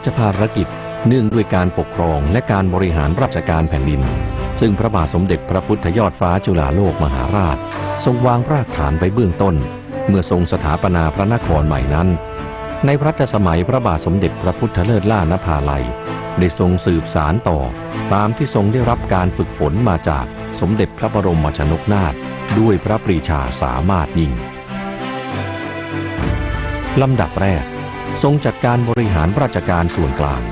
ระราชภารกิจเนื่องด้วยการปกครองและการบริหารราชการแผ่นดิน ซึ่งพระบาทสมเด็จพระพุทธยอดฟ้าจุฬาโลกมหาราช ทรงวางรากฐานไว้เบื้องต้น เมื่อทรงสถาปนาพระนครใหม่นั้น ในพระชสมัยพระบาทสมเด็จพระพุทธเลิศล่านภาลัย ได้ทรงสืบสารต่อ ตามที่ทรงได้รับการฝึกฝนมาจากสมเด็จพระบรมชนกนาถด้วยพระปรีชาสามารถยิ่งลำดับแรก ทรงจัดการบริหารราชการส่วนกลาง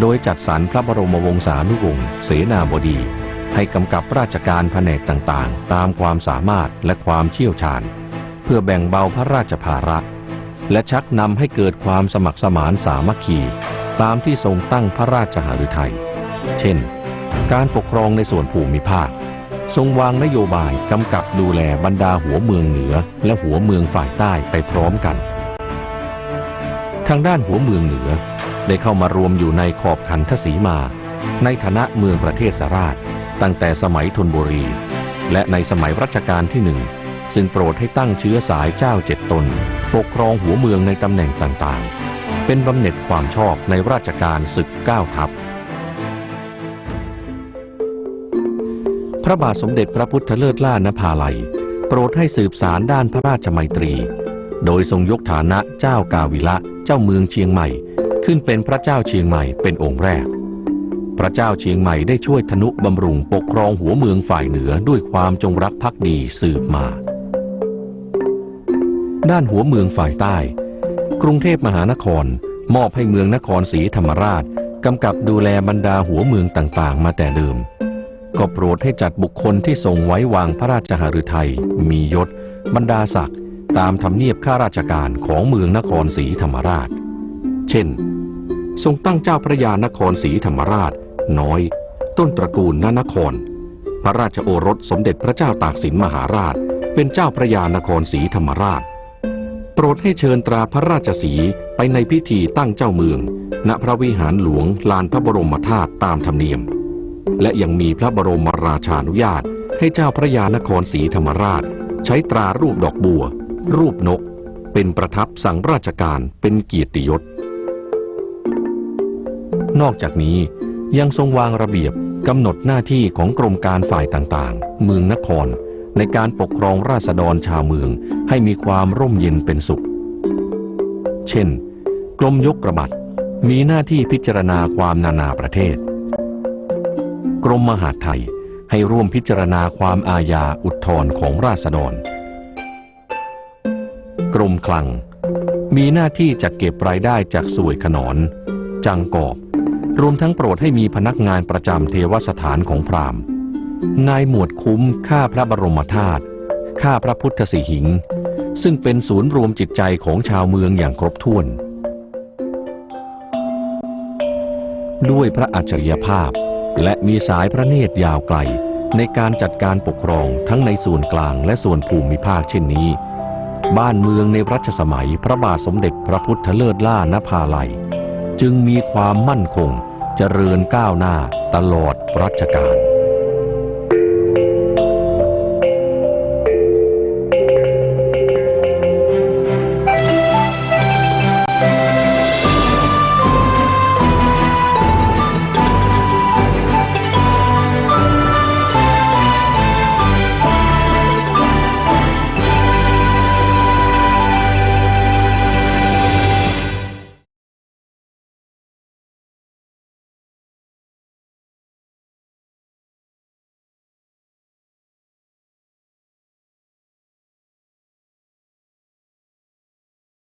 โดยจัดสรรพระบรมวงศานุวงศ์เสนาบดี ให้กำกับราชการแผนกต่างๆ ตามความสามารถและความเชี่ยวชาญ เพื่อแบ่งเบาพระราชภาระ และชักนำให้เกิดความสมัครสมานสามัคคีตามที่ทรงตั้งพระราชหฤทัย เช่น การปกครองในส่วนภูมิภาค ทรงวางนโยบายกำกับดูแลบรรดาหัวเมืองเหนือและหัวเมืองฝ่ายใต้ไปพร้อมกัน ทางด้านหัวเมืองเหนือ ได้เข้ามารวมอยู่ในขอบขันทศีมา ในฐานะเมืองประเทศสราช ตั้งแต่สมัยธนบุรี และในสมัยรัชกาลที่หนึ่งซึ่งโปรดให้ตั้งเชื้อสายเจ้าเจ็ดตน ปกครองหัวเมืองในตำแหน่งต่างๆ เป็นบำเหน็จความชอบในราชการศึกเก้าทัพ พระบาทสมเด็จพระพุทธเลิศล่านภาลัย โปรดให้สืบสารด้านพระราชมัยตรี โดยทรงยกฐานะเจ้ากาวิละเจ้าเมืองเชียงใหม่ ขึ้นเป็นพระเจ้าเชียงใหม่เป็นองค์แรก พระเจ้าเชียงใหม่ได้ช่วยทนุบำรุงปกครองหัวเมืองฝ่ายเหนือด้วยความจงรักภักดีสืบมา ด้านหัวเมืองฝ่ายใต้ กรุงเทพมหานครมอบให้เมืองนครศรีธรรมราชกำกับดูแลบรรดาหัวเมืองต่างๆ มาแต่เดิม ก็โปรดให้จัดบุคคลที่ทรงไว้วางพระราชหฤทัยมียศ บรรดาศักดิ์ ตามทำเนียบข้าราชการของเมืองนครศรีธรรมราช เช่น ทรงตั้งเจ้าพระยานครศรีธรรมราช น้อย ต้นตระกูลนนคร พระราชโอรสสมเด็จพระเจ้าตากสินมหาราช เป็นเจ้าพระยานครศรีธรรมราช โปรดให้เชิญตราพระราชสีไปในพิธีตั้งเจ้าเมือง ณพระวิหารหลวงลานพระบรมธาตุตามธรรมเนียม และยังมีพระบรมราชานุญาตให้เจ้าพระยานครศรีธรรมราช ใช้ตรารูปดอกบัว รูปนก เป็นประทับสั่งราชการเป็นเกียรติยศ นอกจากนี้ยังทรงวางระเบียบกำหนดหน้าที่ของกรมการฝ่ายต่างๆ เมืองนคร ในการปกครองราษฎรชาวเมืองให้มีความร่มเย็นเป็นสุข เช่น กรมยกกระบัดมีหน้าที่พิจารณาความนานาประเทศ กรมมหาดไทยให้ร่วมพิจารณาความอาญาอุทธรณ์ของราษฎร กรมคลัง มีหน้าที่จัดเก็บรายได้จากสวยขนอน จังกอบ รวมทั้งโปรดให้มีพนักงานประจำเทวสถานของพราหมณ์ นายหมวดคุ้มข้าพระบรมธาตุข้าพระพุทธสิหิง ซึ่งเป็นศูนย์รวมจิตใจของชาวเมืองอย่างครบถ้วน ด้วยพระอัจฉริยภาพ และมีสายพระเนตรยาวไกลในการจัดการปกครองทั้งในส่วนกลางและส่วนภูมิภาคเช่นนี้ บ้านเมืองในรัชสมัยพระบาทสมเด็จพระพุทธเลิศล่านภาลัย จึงมีความมั่นคงเจริญก้าวหน้าตลอดรัชกาล